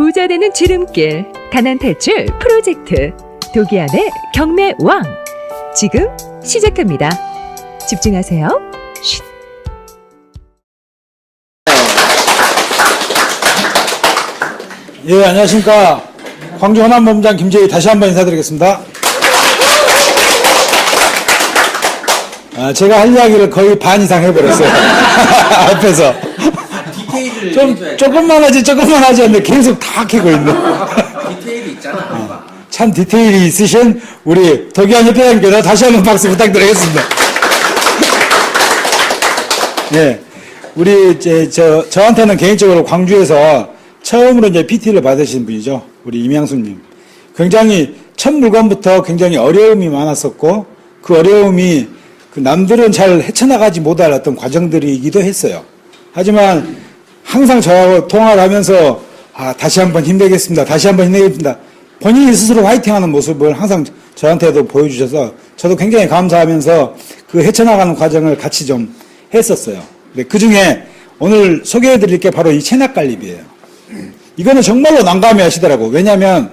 부자 되는 지름길 가난 탈출 프로젝트 도기안의 경매 왕 지금 시작합니다. 집중하세요. 쉿. 예, 안녕하십니까. 광주 호남본부장 김재희 다시 한번 인사드리겠습니다. 아, 제가 할 이야기를 거의 반 이상 해버렸어요. 앞에서. 좀. 조금만 하지, 조금만 하지 않는데 계속 다 캐고 있네. 디테일이 있잖아. 참 디테일이 있으신 우리 도기환 협회장님께서 다시 한번 박수 부탁드리겠습니다. 네. 우리, 이제, 저, 저한테는 개인적으로 광주에서 처음으로 이제 PT를 받으신 분이죠. 우리 임양수님. 굉장히 첫 물건부터 굉장히 어려움이 많았었고, 그 어려움이 그 남들은 잘 헤쳐나가지 못할 어떤 과정들이기도 했어요. 하지만 항상 저하고 통화를 하면서, 아, 다시 한번 힘내겠습니다. 다시 한번 힘내겠습니다. 본인이 스스로 화이팅 하는 모습을 항상 저한테도 보여주셔서 저도 굉장히 감사하면서 그 헤쳐나가는 과정을 같이 좀 했었어요. 그 중에 오늘 소개해 드릴 게 바로 이 체납갈립이에요. 이거는 정말로 난감해 하시더라고. 왜냐하면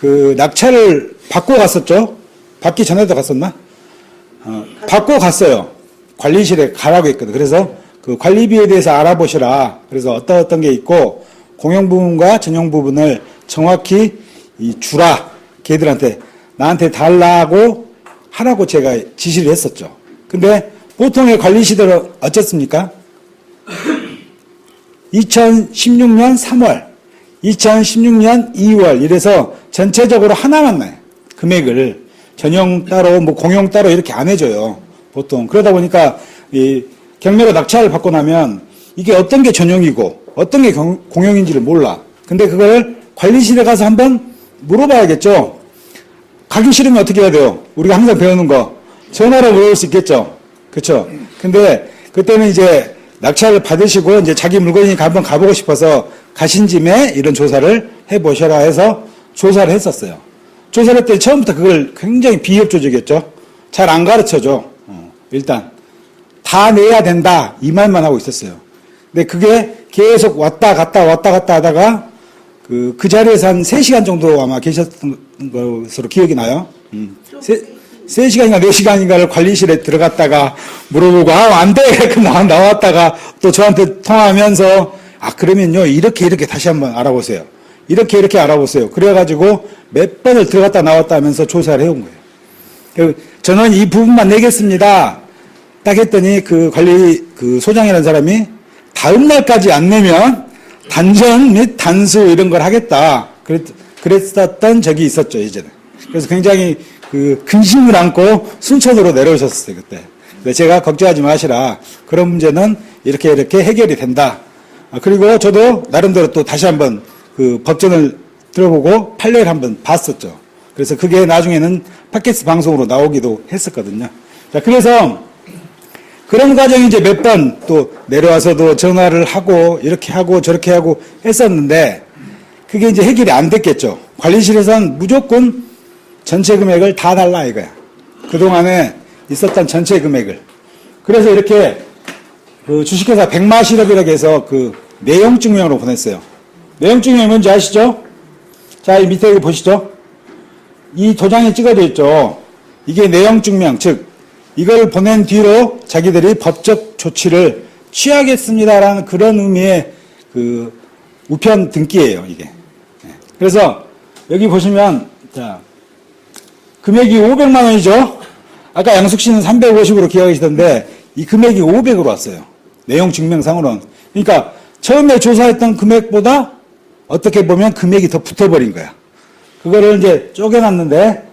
그 낙찰을 받고 갔었죠. 받기 전에도 갔었나? 어, 받고 갔어요. 관리실에 가라고 했거든. 그래서 그 관리비에 대해서 알아보시라. 그래서 어떤 어떤 게 있고 공용 부분과 전용 부분을 정확히 이 주라. 걔들한테 나한테 달라고 하라고 제가 지시를 했었죠. 근데 보통의 관리시들은 어쨌습니까? 2016년 3월, 2016년 2월 이래서 전체적으로 하나만 나요. 금액을 전용 따로 뭐 공용 따로 이렇게 안 해줘요. 보통 그러다 보니까 이 경매로 낙찰을 받고 나면 이게 어떤 게 전용이고 어떤 게 경- 공용인지를 몰라. 근데 그걸 관리실에 가서 한번 물어봐야겠죠. 가기 싫으면 어떻게 해야 돼요? 우리가 항상 배우는 거 전화로 물어볼 수 있겠죠. 그렇죠. 근데 그때는 이제 낙찰을 받으시고 이제 자기 물건이니까 한번 가보고 싶어서 가신 짐에 이런 조사를 해보셔라 해서 조사를 했었어요. 조사를 했더니 처음부터 그걸 굉장히 비협조적이었죠. 잘 안 가르쳐줘. 어, 일단 다 내야 된다 이 말만 하고 있었어요. 근데 그게 계속 왔다 갔다 왔다 갔다 하다가 그, 그 자리에서 한 3시간 정도 아마 계셨던 것으로 기억이 나요. 음. 세, 3시간인가 4시간인가를 관리실에 들어갔다가 물어보고, 아, 안 돼! 그 나, 나왔다가 또 저한테 통화하면서, 아, 그러면요, 이렇게 이렇게 다시 한번 알아보세요. 이렇게 이렇게 알아보세요. 그래가지고 몇 번을 들어갔다 나왔다 하면서 조사를 해온 거예요. 그 저는 이 부분만 내겠습니다. 딱 했더니 그 관리 그 소장이라는 사람이 다음 날까지 안 내면 단전 및 단수 이런 걸 하겠다. 그랬, 그랬었던 적이 있었죠, 예전에. 그래서 굉장히 그 근심을 안고 순천으로 내려오셨어요, 그때. 제가 걱정하지 마시라. 그런 문제는 이렇게 이렇게 해결이 된다. 아, 그리고 저도 나름대로 또 다시 한번 그 법전을 들어보고 판례를 한번 봤었죠. 그래서 그게 나중에는 팟캐스트 방송으로 나오기도 했었거든요. 자, 그래서 그런 과정이 이제 몇 번 또 내려와서도 전화를 하고 이렇게 하고 저렇게 하고 했었는데 그게 이제 해결이 안 됐겠죠. 관리실에서는 무조건 전체 금액을 다 달라 이거야. 그동안에 있었던 전체 금액을. 그래서 이렇게 그 주식회사 백마 실업이라고 해서 그 내용 증명으로 보냈어요. 내용 증명이 뭔지 아시죠? 자, 이 밑에 보시죠? 이 도장에 찍어져 있죠. 이게 내용 증명, 즉 이걸 보낸 뒤로 자기들이 법적 조치를 취하겠습니다라는 그런 의미의 그 우편 등기예요, 이게. 예. 그래서 여기 보시면 자 금액이 500만 원이죠. 아까 양숙 씨는 350으로 기억하시던데 이 금액이 500으로 왔어요. 내용 증명상으로는. 그러니까 처음에 조사했던 금액보다 어떻게 보면 금액이 더 붙어버린 거야. 그거를 이제 쪼개놨는데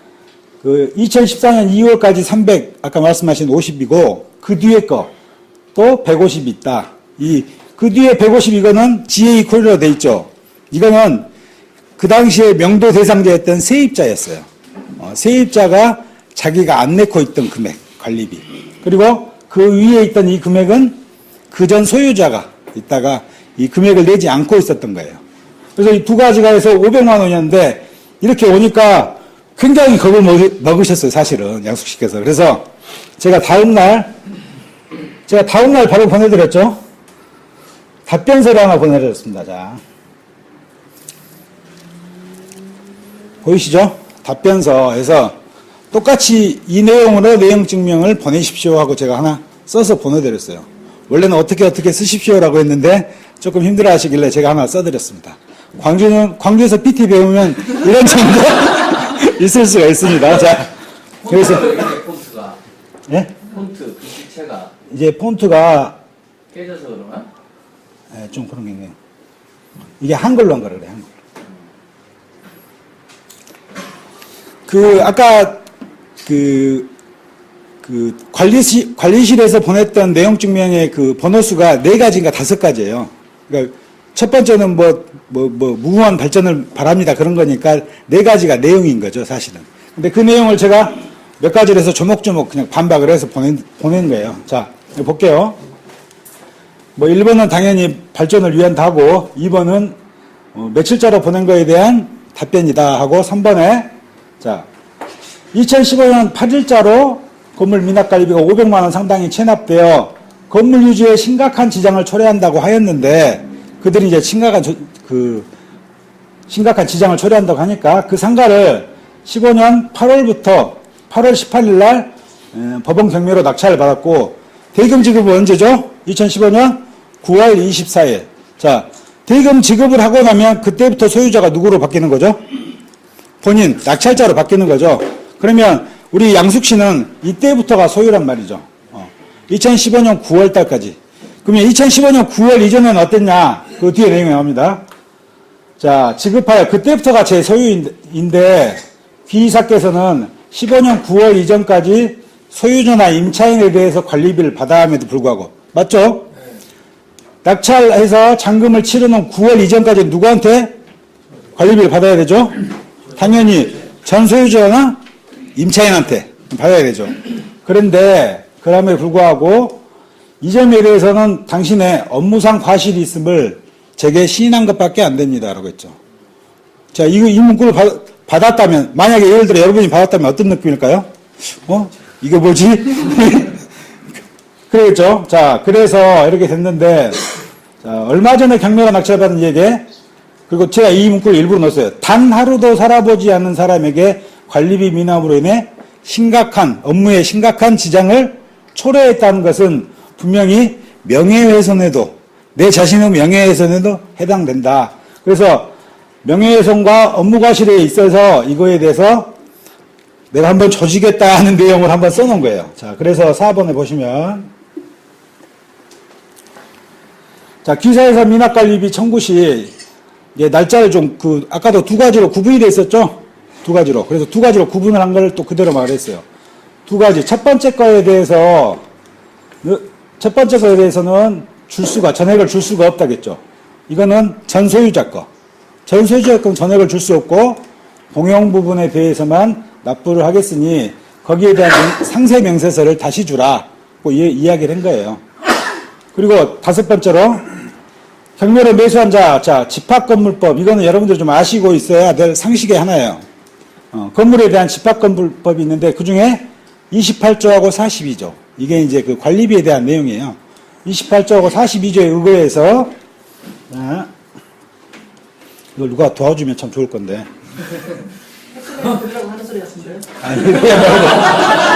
그 2014년 2월까지 300 아까 말씀하신 50이고 그 뒤에 거 또 150 있다. 이 그 뒤에 150 이거는 GA 코리로 돼 있죠. 이거는 그 당시에 명도 대상자였던 세입자였어요. 어, 세입자가 자기가 안 내고 있던 금액 관리비. 그리고 그 위에 있던 이 금액은 그 전 소유자가 있다가 이 금액을 내지 않고 있었던 거예요. 그래서 이 두 가지가 해서 500만 원이었는데 이렇게 오니까 굉장히 겁을 먹- 먹으셨어요, 사실은 양숙 씨께서. 그래서 제가 다음 날 제가 다음 날 바로 보내드렸죠. 답변서를 하나 보내드렸습니다. 자, 보이시죠? 답변서에서 똑같이 이 내용으로 내용 증명을 보내십시오 하고 제가 하나 써서 보내드렸어요. 원래는 어떻게 어떻게 쓰십시오라고 했는데 조금 힘들어 하시길래 제가 하나 써드렸습니다. 광주는, 광주에서 PT 배우면 이런 점도 있을 수가 있습니다. 자, 그래서, 폰트가 예? 폰트 글씨체가 이제 폰트가 깨져서 그러나? 예, 좀 그런 게 있네요. 이게 한글로 한 거라 그래, 한글. 그, 아까, 그, 그, 관리시, 관리실에서 보냈던 내용 증명의 그 번호 수가 네 가지인가 다섯 가지예요. 그러니까 첫 번째는 뭐, 뭐, 뭐, 무궁한 발전을 바랍니다. 그런 거니까 네 가지가 내용인 거죠, 사실은. 근데 그 내용을 제가 몇 가지를 해서 조목조목 그냥 반박을 해서 보낸, 보낸 거예요. 자, 볼게요. 뭐 1번은 당연히 발전을 위한 다고 2번은 어, 며칠자로 보낸 거에 대한 답변이다 하고 3번에 자 2015년 8일자로 건물 미납관리비가 500만 원 상당히 체납되어 건물 유지에 심각한 지장을 초래한다고 하였는데 그들이 이제 심각한 저- 그 심각한 지장을 초래한다고 하니까 그 상가를 15년 8월부터 8월 18일 날 에, 법원 경매로 낙찰을 받았고 대금 지급은 언제죠? 2015년 9월 24일. 자, 대금 지급을 하고 나면 그때부터 소유자가 누구로 바뀌는 거죠? 본인, 낙찰자로 바뀌는 거죠. 그러면 우리 양숙 씨는 이때부터가 소유란 말이죠. 어. 2015년 9월 달까지. 그러면 2015년 9월 이전에는 어땠냐? 그 뒤에 내용이 나옵니다. 자, 지급하여 그때부터가 제 소유인데 귀이사께서는 15년 9월 이전까지 소유주나 임차인에 대해서 관리비를 받아함에도 불구하고 맞죠? 낙찰해서 잔금을 치르는 9월 이전까지 누구한테 관리비를 받아야 되죠? 당연히 전 소유주나 임차인한테 받아야 되죠. 그런데 그럼에도 불구하고 이 점에 대해서는 당신의 업무상 과실이 있음을 제게 시인한 것밖에 안 됩니다. 라고 했죠. 자, 이거, 이 문구를 받, 받았다면, 만약에 예를 들어 여러분이 받았다면 어떤 느낌일까요? 어? 이게 뭐지? 그러겠죠? 자, 그래서 이렇게 됐는데, 자, 얼마 전에 경매가 낙찰받은 얘기에, 그리고 제가 이 문구를 일부러 넣었어요. 단 하루도 살아보지 않는 사람에게 관리비 미납으로 인해 심각한, 업무에 심각한 지장을 초래했다는 것은 분명히 명예훼손에도, 내 자신의 명예훼손에도 해당된다. 그래서 명예훼손과 업무과실에 있어서 이거에 대해서 내가 한번 조지겠다 하는 내용을 한번 써놓은 거예요. 자, 그래서 4번에 보시면 자, 기사에서 미납관리비 청구 시 이제 날짜를 좀 그 아까도 두 가지로 구분이 돼 있었죠? 두 가지로. 그래서 두 가지로 구분을 한 걸 또 그대로 말했어요. 두 가지. 첫 번째 거에 대해서 어, 첫 번째 거에 대해서는 줄 수가 전액을 줄 수가 없다겠죠. 이거는 전 소유자 거. 전 소유자 건 전액을 줄 수 없고 공용 부분에 대해서만 납부를 하겠으니 거기에 대한 명- 상세 명세서를 다시 주라. 고 이, 이야기를 한 거예요. 그리고 다섯 번째로 경매를 매수한 자, 자 집합건물법 이거는 여러분들 좀 아시고 있어야 될 상식의 하나예요. 어, 건물에 대한 집합건물법이 있는데 그 중에 28조하고 42조 이게 이제 그 관리비에 대한 내용이에요. 28조하고 42조에 의거해서 자, 이걸 누가 도와주면 참 좋을 건데. 하는 소리 같은데요? 아니,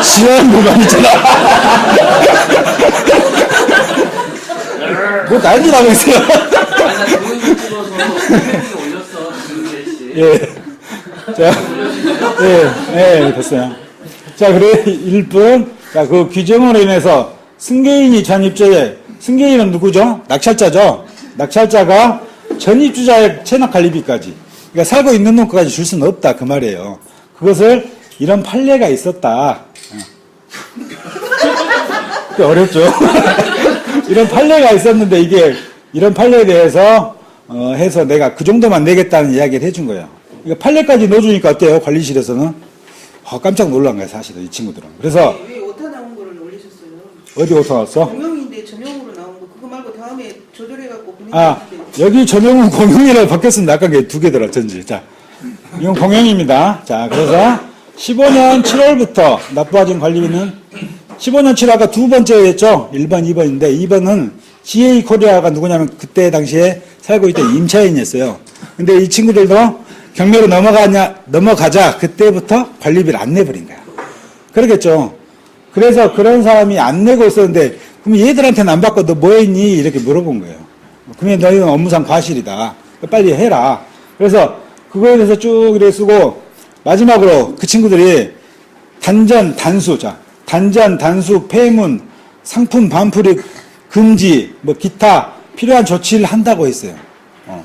지원 구간 있잖아. 뭐 난리 나고 있어요. 예. 자, 예, 예, 됐어요. 자, 그래, 1분. 자, 그 규정으로 인해서 승계인이 전입주에, 승계인은 누구죠? 낙찰자죠? 낙찰자가 전입주자의 체납 관리비까지. 그러니까 살고 있는 놈까지 줄 수는 없다. 그 말이에요. 그것을 이런 판례가 있었다. 그 어렵죠? 이런 판례가 있었는데 이게 이런 판례에 대해서 어, 해서 내가 그 정도만 내겠다는 이야기를 해준 거예요. 이거 판례까지 넣어주니까 어때요? 관리실에서는 아, 깜짝 놀란 거예요, 사실은 이 친구들은. 그래서 왜 오타 나온 거를 올리셨 어디 오타 왔어? 공명인데 전용으로 나온 거 그거 말고 다음에 조절해갖고 아 보내주는데 여기 전용은 공용이라고 바뀌었습니다. 아까 두개 들었던지. 자, 이건 공용입니다. 자, 그래서 15년 7월부터 납부하진 관리비는 15년 7월 아까 두 번째였죠. 1번, 2번인데 2번은 GA 코리아가 누구냐면 그때 당시에 살고 있던 임차인이었어요. 근데 이 친구들도 경매로 넘어가냐, 넘어가자. 그때부터 관리비를 안 내버린 거야. 그러겠죠. 그래서 그런 사람이 안 내고 있었는데, 그럼 얘들한테는 안 받고 너 뭐 했니? 이렇게 물어본 거예요. 그러면 너희는 업무상 과실이다. 빨리 해라. 그래서 그거에 대해서 쭉 이렇게 쓰고, 마지막으로 그 친구들이 단전, 단수, 자, 단전, 단수, 폐문, 상품 반풀이 금지, 뭐 기타 필요한 조치를 한다고 했어요. 어.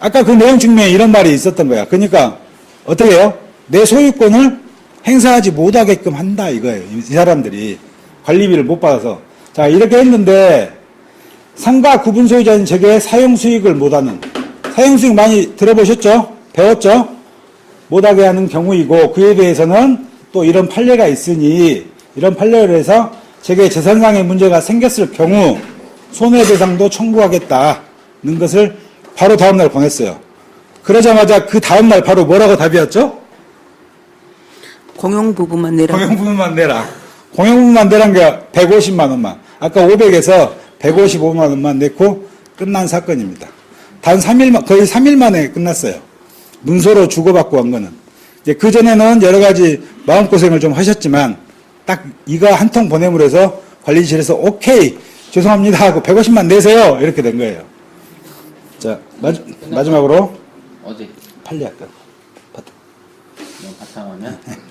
아까 그 내용 증명에 이런 말이 있었던 거야. 그러니까 어떻게 해요? 내 소유권을 행사하지 못하게끔 한다 이거예요. 이 사람들이 관리비를 못 받아서 자 이렇게 했는데 상가 구분 소유자인 적에 사용 수익을 못하는 사용 수익 많이 들어보셨죠? 배웠죠? 못하게 하는 경우이고 그에 대해서는 또 이런 판례가 있으니 이런 판례를 해서 제게 재산상의 문제가 생겼을 경우 손해배상도 청구하겠다는 것을 바로 다음날 보냈어요. 그러자마자 그 다음날 바로 뭐라고 답이 왔죠? 공용 부분만 내라. 공용부문만 내라. 공용부문만 내란 게 150만 원만. 아까 500에서 155만 원만 내고 끝난 사건입니다. 단 3일, 거의 3일 만에 끝났어요. 문서로 주고받고 한 거는. 이제 그 전에는 여러 가지 마음고생을 좀 하셨지만 딱 이거 한 통 보냄으로 해서 관리실에서 오케이, 죄송합니다 하고 150만 내세요. 이렇게 된 거예요. 자, 마지, 마지막으로 어제 판례할까? 뭐 바탕화면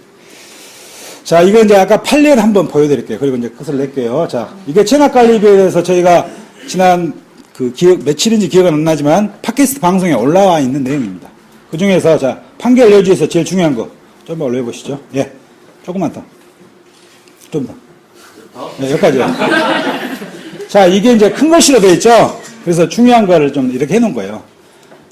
자, 이거 이제 아까 판례를 한번 보여드릴게요. 그리고 이제 끝을 낼게요. 자, 이게 체납관리비에 대해서 저희가 지난 그 기억, 며칠인지 기억은 안 나지만 팟캐스트 방송에 올라와 있는 내용입니다. 그 중에서 자, 판결 여지에서 제일 중요한 거. 좀만 올려보시죠. 예. 조금만 더. 좀 더. 네, 여기까지요. 자, 이게 이제 큰 글씨로 되어 있죠? 그래서 중요한 거를 좀 이렇게 해놓은 거예요.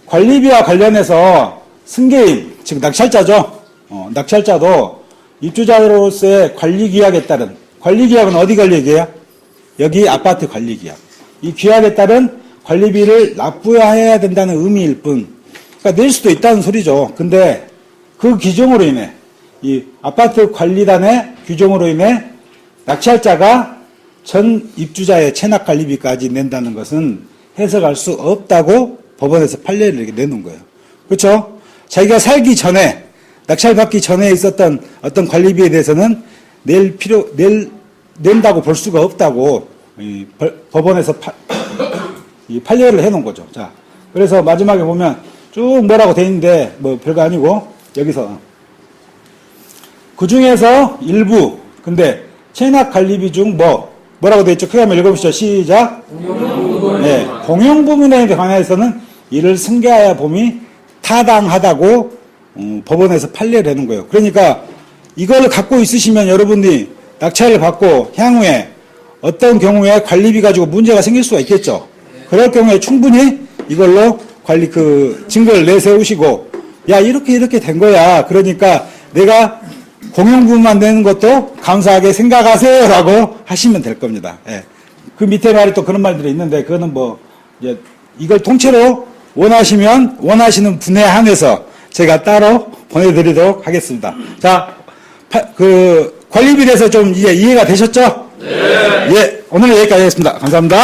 관리비와 관련해서 승계인, 즉 낙찰자죠. 어, 낙찰자도 입주자로서의 관리규약에 따른 관리규약은 어디 관리규약? 여기 아파트 관리규약. 이 규약에 따른 관리비를 납부해야 된다는 의미일 뿐. 그러니까 낼 수도 있다는 소리죠. 근데 그 규정으로 인해 이 아파트 관리단의 규정으로 인해 낙찰자가 전 입주자의 체납 관리비까지 낸다는 것은 해석할 수 없다고 법원에서 판례를 이렇게 내놓은 거예요. 그렇죠? 자기가 살기 전에 낙찰 받기 전에 있었던 어떤 관리비에 대해서는 낼 필요 낼 낸다고 볼 수가 없다고 이 벌- 법원에서 파- 이 판례를 해놓은 거죠. 자, 그래서 마지막에 보면 쭉 뭐라고 돼 있는데 뭐 별거 아니고 여기서 그 중에서 일부 근데 체납 관리비 중 뭐 뭐라고 돼 있죠? 크게 한번 읽어보시죠. 시작. 네, 공용 부문에 관해서는 이를 승계하여 봄이 타당하다고 음, 법원에서 판례를 내는 거예요. 그러니까 이걸 갖고 있으시면 여러분이 낙찰을 받고 향후에 어떤 경우에 관리비 가지고 문제가 생길 수가 있겠죠. 그럴 경우에 충분히 이걸로 관리 그 증거를 내세우시고 야 이렇게 이렇게 된 거야. 그러니까 내가 공용 부분만 내는 것도 감사하게 생각하세요라고 하시면 될 겁니다. 예. 그 밑에 말이 또 그런 말들이 있는데 그거는 뭐 이제 이걸 통째로 원하시면 원하시는 분에 한해서 제가 따로 보내드리도록 하겠습니다. 자, 파- 그 관리비에 대해서 좀 이해, 이해가 되셨죠? 네. 예, 오늘 여기까지 하겠습니다. 감사합니다.